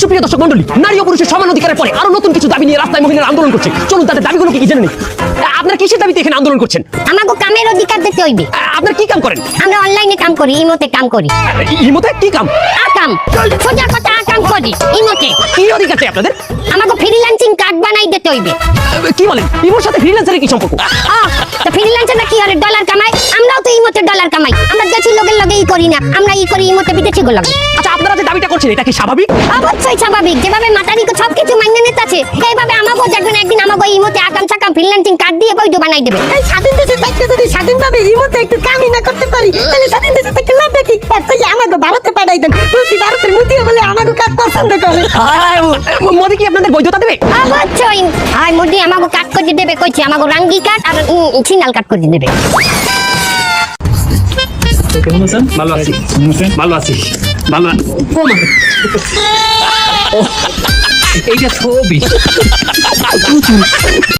সুপ্রিয় দর্শক মন্ডলী নারী ও পুরুষের সমান অধিকারের পরে আরও নতুন কিছু দাবি নিয়ে রাস্তায় মহিলারা আন্দোলন করছে। চলুন তাদের দাবিগুলো কি জেনে নেই? আপনার কিসের দাবিতে এখানে আন্দোলন করছেন? আমাকে কামের অধিকার দিতে হইবে। আপনার কি কাম করেন? আমরা অনলাইনে কাম করি ইমোতে কাম করি। ইমতে কি কাম? আকাম সোজা কথা আকাম করি ইমোতে। কি অধিকার চাই আপনাদের? আমাকে ফ্রিল্যান্সিং কার্ড বানাই দিতে হইবে। কি বলেন? ইমোর সাথে ফ্রিল্যান্সারের কি সম্পর্ক? তো ফ্রিল্যান্সাররা কি করে? ডলার কামাই আমরাও তো ইমোতে ডলার কামাই। আমরা দেশি লোকের লগে ই করি না। আমরা ই করি ইমোতে বিদেশি লগে। আচ্ছা আপনারা দাবিটা করছেন এটা কি স্বাভাবিক? অবশ্যই স্বাভাবিক। যেভাবে মাতারিকে সবকিছু মান্য নিতেছে এইভাবে আমাকেও দেখবেন একদিন আমাকে ইমোতে আকাম সাকাম ফ্রিল্যান্সিং কার্ড দিয়ে বৈধ বানাই দেবে। এই স্বাধীন দেশে থাকতে যদি স্বাধীনভাবে ইমোতে একটু কামই না করতে পারি তাহলে স্বাধীন দেশে থাকতে লাভ কি? তাহলে আমাকে ভারতে পাঠাই দেন বলছি ভারতের মুদিও বলে আমাকে কাজ পছন্দ করে। মোদি কি আপনাদের বৈধতা দেবে? অবশ্যই। আর মোদি আমাকে কাট করে দেবে কইছে আমাকে রাঙ্গি কাট আর সিনাল কাট করে দেবে। কেমন আছেন? ভালো আছি। ভালো আছি। ভালো। এইটা ছবি